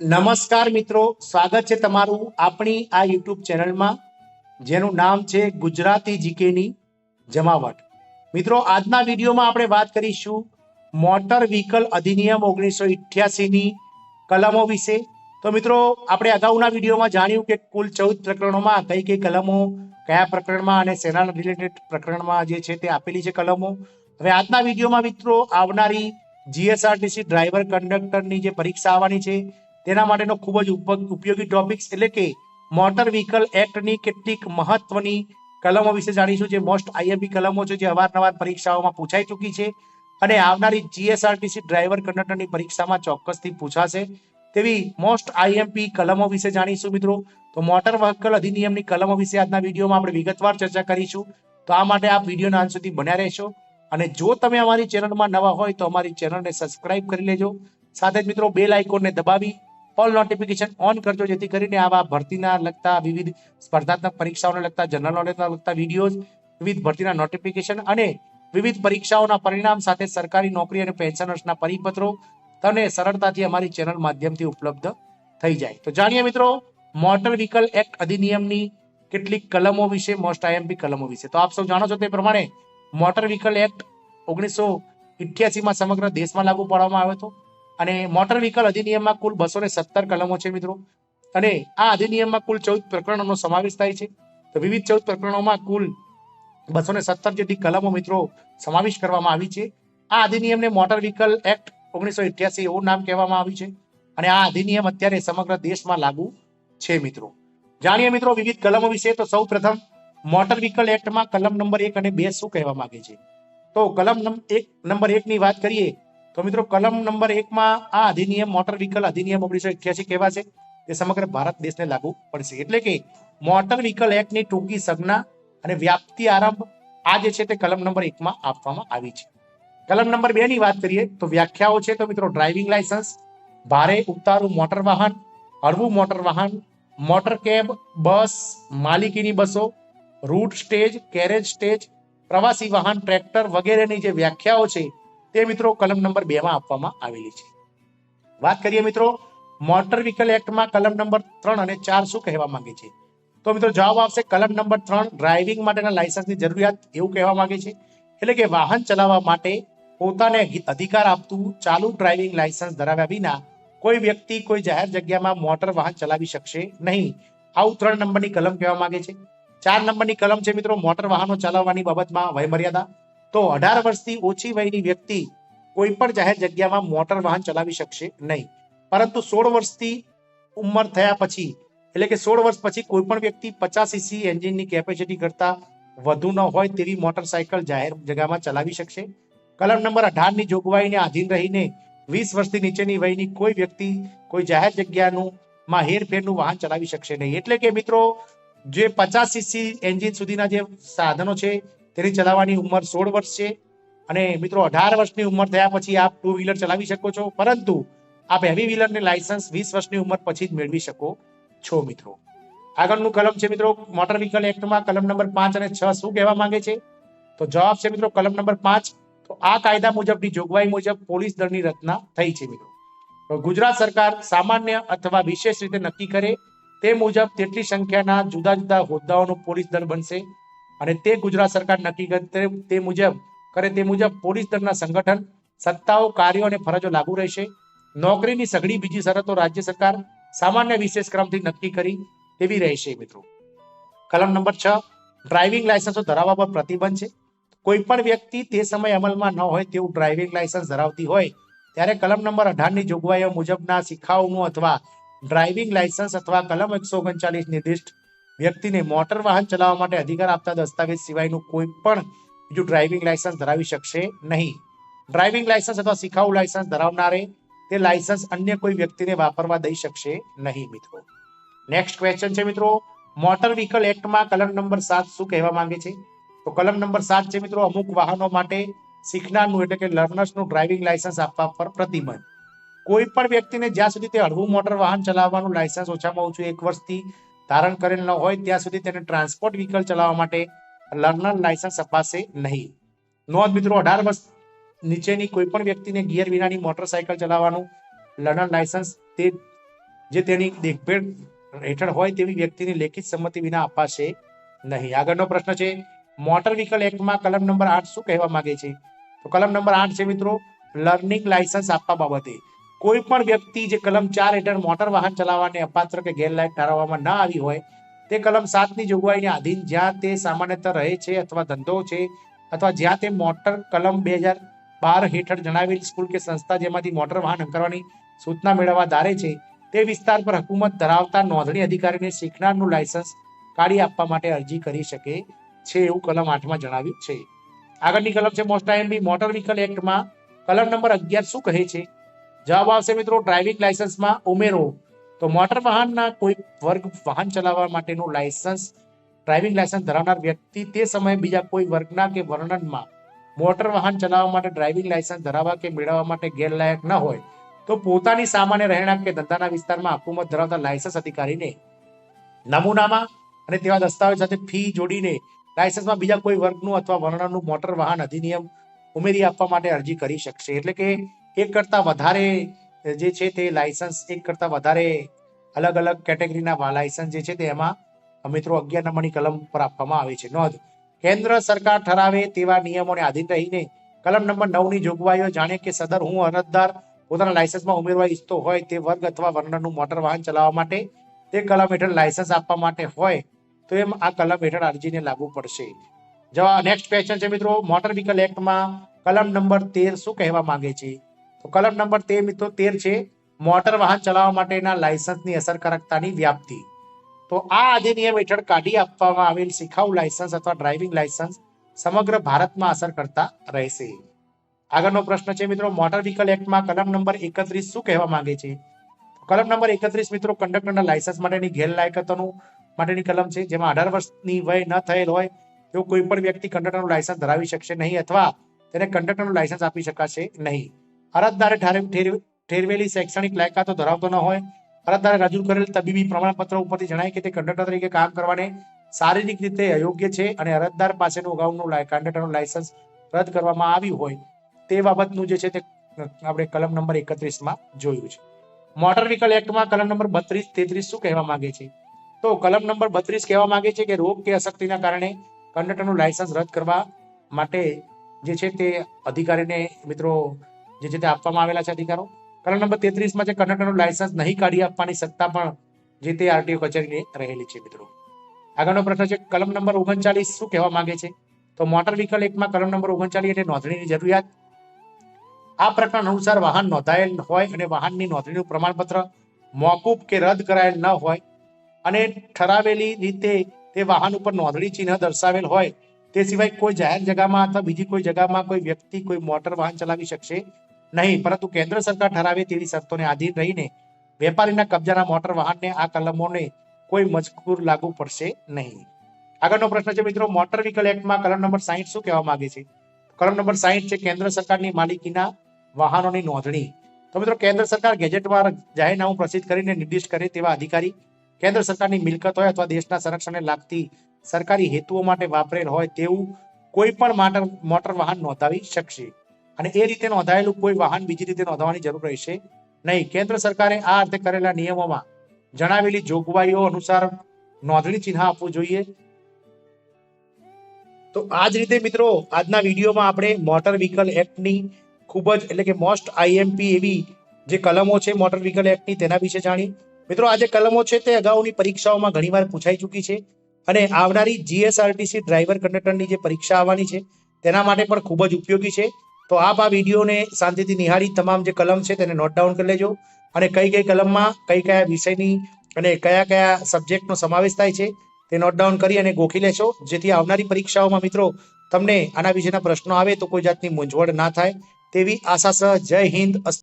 નમસ્કાર મિત્રો, સ્વાગત છે તમારું આપણી આ યુટ્યુબ ચેનલમાં, જેનું નામ છે ગુજરાતી જીકેની જમાવટ. મિત્રો, આજના વિડીયોમાં આપણે વાત કરીશું મોટર વ્હીકલ અધિનિયમ ઓગણીસો ની કલમો વિશે. તો મિત્રો, આપણે અગાઉના વિડીયોમાં જાણ્યું કે કુલ ચૌદ પ્રકરણોમાં કઈ કઈ કલમો, કયા પ્રકરણમાં અને સેના રિલેટેડ પ્રકરણમાં જે છે તે આપેલી છે કલમો. હવે આજના વિડીયોમાં મિત્રો આવનારી જીએસઆરટીસી ડ્રાઈવર કંડક્ટરની જે પરીક્ષા આવવાની છે તેના માટેનો ખૂબ જ ઉપ- ઉપયોગી ટોપિક્સ એટલે કે મોટર વ્હીકલ એક્ટની કેટલીક મહત્વની કલમો વિશે જાણીશું જે મોસ્ટ આઈએમપી કલમો છે જે અવારનવાર પરીક્ષાઓમાં પૂછાઈ ચૂકી છે અને આવનારી જીએસઆરટીસી ડ્રાઈવર કંડક્ટરની પરીક્ષામાં ચોક્કસથી પૂછાશે. તેવી મોસ્ટ આઈએમપી કલમો વિશે જાણીશું મિત્રો. તો મોટર વ્હીકલ અધિનિયમની કલમો વિશે આજના વિડીયોમાં આપણે વિગતવાર ચર્ચા કરીશું. તો આ માટે આપ વિડીયોના અંત સુધી બન્યા રહેશો. અને જો તમે અમારી ચેનલમાં નવા હોય તો અમારી ચેનલને સબસ્ક્રાઇબ કરી લેજો. સાથે જ મિત્રો બેલ આઇકોનને દબાવી ઓલ નોટિફિકેશન ઓન કરજો, જેથી કરીને આવા ભરતીના લગતા વિવિધ સ્પર્ધાત્મક પરીક્ષાઓને લગતા જનરલ નોલેજના લગતા વિડીયોઝ વિવિધ ભરતીના નોટિફિકેશન અને વિવિધ પરીક્ષાઓના પરિણામ સાથે સરકારી નોકરી અને પેન્શનર્સના પરિપત્રો તમને સરળતાથી અમારી ચેનલ માધ્યમથી ઉપલબ્ધ થઈ જાય. તો જાણીએ મિત્રો મોટર વ્હીકલ એક્ટ અધિનિયમની કેટલીક કલમો વિશે મોસ્ટ આઈએમપી કલમો વિશે. તો આપ સૌ જાણો છો તે પ્રમાણે મોટર વ્હીકલ એક્ટ ઓગણીસો માં સમગ્ર દેશમાં લાગુ પાડવામાં આવ્યો હતો. અને મોટર વ્હીકલ અધિનિયમમાં કુલ બસો ને સત્તર કલમો છે મિત્રો. અને આ અધિનિયમમાં કુલ ચૌદ પ્રકરણોનો સમાવેશ થાય છે. તો વિવિધ ચૌદ પ્રકરણોમાં કુલ બસો ને સત્તર જેટલી કલમો મિત્રો સમાવેશ કરવામાં આવી છે. આ અધિનિયમને મોટર વ્હીકલ એક્ટ ઓગણીસો એવું નામ કહેવામાં આવ્યું છે. અને આ અધિનિયમ અત્યારે સમગ્ર દેશમાં લાગુ છે મિત્રો. જાણીએ મિત્રો વિવિધ કલમો વિશે તો સૌ પ્રથમ મોટર વ્હીકલ એક્ટમાં કલમ નંબર એક અને બે શું કહેવા માંગે છે? તો કલમ એક, નંબર એક ની વાત કરીએ તો મિત્રો, કલમ નંબર એકમાં આ અધિનિયમ, મોટર વ્હીકલ અધિનિયમ ઓગણીસો અઠ્યાસી કહેવાશે તે સમગ્ર ભારત દેશને લાગુ પડશે. એટલે કે મોટર વ્હીકલ એક્ટની ટૂંકી સંજ્ઞા અને વ્યાપ્તિ આરંભ આ જે છે તે કલમ નંબર એકમાં આપવામાં આવી છે. કલમ નંબર બે ની વાત કરીએ તો વ્યાખ્યાઓ છે તો મિત્રો, ડ્રાઇવિંગ લાયસન્સ ભારે ઉતારું મોટર વાહન, હળવું મોટર વાહન, મોટર કેબ, બસ, માલિકીની બસો, રૂટ સ્ટેજ, કેરેજ સ્ટેજ, પ્રવાસી વાહન, ટ્રેક્ટર વગેરેની જે વ્યાખ્યાઓ છે તે મિત્રો કલમ નંબર બે માં આપવામાં આવેલી છે. વાત કરીએ મિત્રો મોટર વ્હીકલ એક્ટમાં કલમ નંબર ત્રણ અને ચાર શું કહેવા માંગે છે? તો મિત્રો જવાબ આવશે કલમ નંબર ત્રણ ડ્રાઇવિંગ માટેના લાયસન્સની જરૂરિયાત એવું કહેવા માંગે છે. એટલે કે વાહન ચલાવવા માટે પોતાને અધિકાર આપતું ચાલુ ડ્રાઇવિંગ લાયસન્સ ધરાવ્યા વિના કોઈ વ્યક્તિ કોઈ જાહેર જગ્યામાં મોટર વાહન ચલાવી શકશે નહીં. આવું ત્રણ નંબરની કલમ કહેવા માંગે છે. ચાર નંબરની કલમ છે મિત્રો મોટર વાહનો ચલાવવાની બાબતમાં વયમર્યાદા તો અઢાર વર્ષથી ઓછી વયની વ્યક્તિ કોઈ પણ જાહેર જગ્યામાં મોટર વાહન ચલાવી શકશે નહીં. પરંતુ સોળ વર્ષથી ઉંમર થયા પછી, એટલે કે સોળ વર્ષ પછી કોઈ પણ વ્યક્તિ પચાસ સીસી એન્જિનની કેપેસિટી કરતા વધુ ન હોય તેવી મોટરસાયકલ જાહેર જગ્યામાં ચલાવી શકશે. કલમ નંબર અઢારની જોગવાઈને આધીન રહીને વીસ વર્ષથી નીચેની વયની કોઈ વ્યક્તિ કોઈ જાહેર જગ્યાનું માં હેરફેરનું વાહન ચલાવી શકશે નહીં. એટલે કે મિત્રો, જે પચાસ સીસી એન્જિન સુધીના જે સાધનો છે તેની ચલાવવાની ઉંમર સોળ વર્ષ છે. અને મિત્રો, અઢાર વર્ષની ઉંમર થયા પછી આપ ટુ વ્હીલર ચલાવી શકો છો. પરંતુ આપ હેવી વ્હીલરની લાયસન્સ વીસ વર્ષની ઉંમર પછી જ મેળવી શકો છો, મિત્રો. આગળનું કલમ છે, મિત્રો મોટર વ્હીકલ એક્ટમાં કલમ નંબર પાંચ અને છ શું કહેવા માંગે છે? તો જવાબ છે, મિત્રો, કલમ નંબર પાંચ. તો આ કાયદા મુજબની જોગવાઈ મુજબ પોલીસ દળની રચના થઈ છે, મિત્રો. તો ગુજરાત સરકાર સામાન્ય અથવા વિશેષ રીતે નક્કી કરે તે મુજબ તેટલી સંખ્યાના જુદા જુદા હોદ્દાઓનું પોલીસ દળ બનશે. અને તે ગુજરાત સરકાર નક્કી કરે તે- મુજબ, કરે તે મુજબ પોલીસ દળના સંગઠન, સત્તાઓ, કાર્યો અને ફરજો લાગુ રહેશે. નોકરીની સઘળી બીજી શરતો રાજ્ય સરકાર સામાન્ય વિશેષ ક્રમથી નક્કી કરી તેવી રહેશે મિત્રો. કલમ નંબર છ, ડ્રાઇવિંગ લાયસન્સો ધરાવવા પર પ્રતિબંધ છે. કોઈ પણ વ્યક્તિ તે સમય અમલમાં ન હોય તેવું ડ્રાઇવિંગ લાયસન્સ ધરાવતી હોય, ત્યારે કલમ નંબર અઢારની જોગવાઈઓ મુજબના શિખાઉનું અથવા ડ્રાઇવિંગ લાયસન્સ અથવા કલમ એકસો ઓગણચાલીસ નિર્દિષ્ટ વ્યક્તિને મોટર વાહન ચલાવવા માટે અધિકાર આપતા દસ્તાવેજ સિવાયનું કોઈ પણ બીજું ડ્રાઇવિંગ લાયસન્સ ધરાવી શકશે નહીં. ડ્રાઇવિંગ લાયસન્સ અથવા શીખાઉ લાયસન્સ ધરાવનારે તે લાયસન્સ અન્ય કોઈ વ્યક્તિને વાપરવા દઈ શકશે નહીં, મિત્રો. નેક્સ્ટ ક્વેશ્ચન છે, મિત્રો. મોટર વ્હીકલ એક્ટમાં કલમ નંબર સાત શું કહેવા માંગે છે? તો કલમ નંબર સાત છે, મિત્રો, અમુક વાહનો માટે શીખનારનું એટલે કે લર્નર્સનું ડ્રાઇવિંગ લાયસન્સ આપવા પર પ્રતિબંધ. કોઈ પણ વ્યક્તિને જ્યાં સુધી તે હળવું મોટર વાહન ચલાવવાનું લાયસન્સ ઓછામાં ઓછું એક વર્ષથી ધારણ કરેલ ન હોય ત્યાં સુધી તેને ટ્રાન્સપોર્ટ વ્હીકલ ચલાવવા માટે લર્નર લાયસન્સ અપાશે નહીં. નોંધ મિત્રો, અઢાર વર્ષ નીચેની કોઈ પણ વ્યક્તિને ગિયર વિનાની મોટરસાયકલ ચલાવવાનું લર્નર લાયસન્સ તે જે તેની દેખભેળ હેઠળ હોય તેવી વ્યક્તિની લેખિત સંમતિ વિના અપાશે નહીં. આગળનો પ્રશ્ન છે મોટર વ્હીકલ એક્ટમાં કલમ નંબર આઠ શું કહેવા માંગે છે? તો કલમ નંબર આઠ છે મિત્રો, લર્નિંગ લાયસન્સ આપવા બાબતે. કોઈ પણ વ્યક્તિ જે કલમ ચાર હેઠળ મોટર વાહન ચલાવવાને અપાત્ર કે ગેરલાયક ઠરાવવામાં ન આવી હોય, તે કલમ સાતની જોગવાઈને આધીન જ્યાં તે સામાન્યતઃ રહે છે અથવા ધંધો છે અથવા જ્યાં તે મોટર કલમ બે હજાર બાર હેઠળ જણાવેલ સ્કૂલ કે સંસ્થા જેમાંથી મોટર વાહન હંકારવાની સૂચના મેળવવા ધારે છે, તે વિસ્તાર પર હકુમત ધરાવતા નોંધણી અધિકારીને શીખનારનું લાયસન્સ કાઢી આપવા માટે અરજી કરી શકે છે એવું કલમ આઠમાં જણાવ્યું છે. આગળની કલમ છે મોસ્ટ આઈએમબી મોટર વ્હીકલ એક્ટમાં કલમ નંબર અગિયાર શું કહે છે? જવાબ આવશે મિત્રો ડ્રાઇવિંગ લાયસન્સમાં ઉમેરો. તો મોટર વાહનના કોઈ વર્ગ વાહન ચલાવવા માટેનું લાયસન્સ ડ્રાઇવિંગ લાયસન્સ ધરાવનાર વ્યક્તિ તે સમયે બીજા કોઈ વર્ગના કે વર્ણનમાં મોટર વાહન ચલાવવા માટે ડ્રાઇવિંગ લાયસન્સ ધરાવવા કે મેળવવા માટે ગેરલાયક ન હોય, તો પોતાની સામાન્ય રહેણાંક કે ધંધાના વિસ્તારમાં હકુમત ધરાવતા લાયસન્સ અધિકારીને નમૂનામાં અને તેવા દસ્તાવેજ સાથે ફી જોડીને લાયસન્સમાં બીજા કોઈ વર્ગનું અથવા વર્ણનનું મોટર વાહન અધિનિયમ ઉમેરી આપવા માટે અરજી કરી શકશે. એટલે કે એક કરતા વધારે જે છે તે લાયસન્સ એક કરતા વધારે અલગ અલગ કેટેગરીના લાયસન્સ જે છે તે એમાં મિત્રો અગિયાર નંબરની કલમ પર આપવામાં આવે છે. નોંધ, કેન્દ્ર સરકાર ઠરાવે તેવા નિયમોને આધીન રહીને કલમ નંબર નવની જોગવાઈઓ જાણે કે સદર હું અરજદાર પોતાના લાયસન્સમાં ઉમેરવા ઈચ્છતો હોય તે વર્ગ અથવા વર્ણનનું મોટર વાહન ચલાવવા માટે તે કલમ હેઠળ લાયસન્સ આપવા માટે હોય તો એમ આ કલમ હેઠળ અરજીને લાગુ પડશે. જવા નેક્સ્ટ ક્વેશ્ચન છે મિત્રો. મોટર વ્હીકલ એક્ટમાં કલમ નંબર તેર શું કહેવા માંગે છે? તો કલમ નંબર તેર મિત્રો, તેર છે, મોટર વાહન ચલાવવા માટેના લાયસન્સની અસરકારકતાની વ્યાપ્તિ. તો આ અધિનિયમ હેઠળ કાઢી આપવામાં આવેલ શિખાઉ લાયસન્સ અથવા ડ્રાઇવિંગ લાયસન્સ સમગ્ર ભારતમાં અસર કરતા રહેશે. આગળનો પ્રશ્ન છે મિત્રો, મોટર વ્હીકલ એક્ટમાં કલમ નંબર એકત્રીસ શું કહેવા માંગે છે? કલમ નંબર એકત્રીસ મિત્રો, કંડક્ટરના લાયસન્સ માટેની ગેરલાયકતોનું માટેની કલમ છે, જેમાં અઢાર વર્ષની વય ન થયેલ હોય તેવો કોઈ પણ વ્યક્તિ કંડક્ટરનું લાયસન્સ ધરાવી શકશે નહીં અથવા તેને કંડક્ટરનું લાયસન્સ આપી શકાશે નહીં. અરજદારે ઠારે- ઠેર- ઠેરવેલી શૈક્ષણિક લાયકાતો ધરાવતો ન હોય. અરજદારે રજૂ કરેલ તબીબી પ્રમાણપત્ર ઉપરથી જણાય કે તે કંડક્ટર તરીકે કામ કરવાને શારીરિક રીતે અયોગ્ય છે અને અરજદાર પાસેનું અગાઉનું કંડક્ટરનું લાયસન્સ રદ કરવામાં આવ્યું હોય. તે બાબતનું જે છે તે આપણે કલમ નંબર એકત્રીસમાં જોયું છે. મોટર વ્હીકલ એક્ટમાં કલમ નંબર બત્રીસ તેત્રીસ શું કહેવા માંગે છે? તો કલમ નંબર બત્રીસ કહેવા માંગે છે કે રોગ કે અશક્તિના કારણે કંડક્ટરનું લાયસન્સ રદ કરવા માટે જે છે તે અધિકારીને મિત્રો જે જે આપવામાં આવેલા છે અધિકારો. કલમ નંબર તેત્રીસમાં જે કંડક્ટરનું લાયસન્સ નહીં કાઢી આપવાની સત્તા પણ જે તે આરટીઓ કચેરીને રહેલી છે, મિત્રો. આગળનો પ્રશ્ન છે, કલમ નંબર ઓગણચાલીસ શું કહેવા માંગે છે? તો મોટર વ્હીકલ એક્ટમાં કલમ નંબર ઓગણચાલીસ એટલે નોંધણીની જરૂરિયાત. આ પ્રકરણ અનુસાર વાહન નોંધાયેલ હોય અને વાહનની નોંધણીનું પ્રમાણપત્ર મોકૂફ કે રદ કરાયેલ ન હોય અને ઠરાવેલી રીતે તે વાહન ઉપર નોંધણી ચિહ્ન દર્શાવેલ હોય તે સિવાય કોઈ જાહેર જગામાં અથવા બીજી કોઈ જગામાં કોઈ વ્યક્તિ કોઈ મોટર વાહન ચલાવી શકશે નહીં, પરંતુ કેન્દ્ર સરકાર ઠરાવે તેવી શરતોને આધીન રહીને વેપારીના કબજાના મોટર વાહનને આ કલમોને કોઈ મજકૂર લાગુ પડશે નહીં. આગળનો પ્રશ્ન છે મિત્રો, મોટર વ્હીકલ એક્ટમાં કલમ નંબર સાહીઠ શું કહેવા માંગે છે? કલમ નંબર સાહીઠ છે કેન્દ્ર સરકારની માલિકીના વાહનોની નોંધણી. તો મિત્રો, કેન્દ્ર સરકાર ગેજેટમાં જાહેરનામું પ્રસિદ્ધ કરીને નિર્દિષ્ટ કરે તેવા અધિકારી કેન્દ્ર સરકારની મિલકત હોય અથવા દેશના સંરક્ષણને લાગતી સરકારી હેતુઓ માટે વાપરેલ હોય તેવું કોઈ પણ મોટર વાહન નોંધાવી શકશે. અને એ રીતે નોંધાયેલું કોઈ વાહન બીજી રીતે નોંધાવવાની જરૂર રહેશે નહીં. કેન્દ્ર સરકારે આ અર્થે કરેલા નિયમોમાં જણાવેલી જોગવાઈઓ અનુસાર નોંધણી ચિહ્ન આપવું જોઈએ. તો આ જ રીતે મિત્રો, આજના વિડીયોમાં આપણે મોટર વ્હીકલ એક્ટની ખૂબ જ એટલે કે મોસ્ટ આઈએમપી એવી જે કલમો છે મોટર વ્હીકલ એક્ટની તેના વિશે જાણી મિત્રો, આ જે કલમો છે તે અગાઉની પરીક્ષાઓમાં ઘણીવાર પૂછાઈ ચૂકી છે અને આવનારી જીએસઆરટીસી ડ્રાઈવર કંડક્ટરની જે પરીક્ષા આવવાની છે તેના માટે પણ ખૂબ જ ઉપયોગી છે. તો આપ આ વિડીયોને શાંતિથી નિહાળી તમામ જે કલમ છે તેને નોટ ડાઉન કરી લેજો અને કઈ કઈ કલમમાં કઈ કયા વિષયની અને કયા કયા સબ્જેક્ટનો સમાવેશ થાય છે તે નોટ ડાઉન કરી અને ગોખી લેશો. જેથી આવનારી પરીક્ષાઓમાં મિત્રો તમને આના વિશેના પ્રશ્નો આવે તો કોઈ જાતની મૂંઝવણ ના થાય તેવી આશા સહ જય હિન્દ.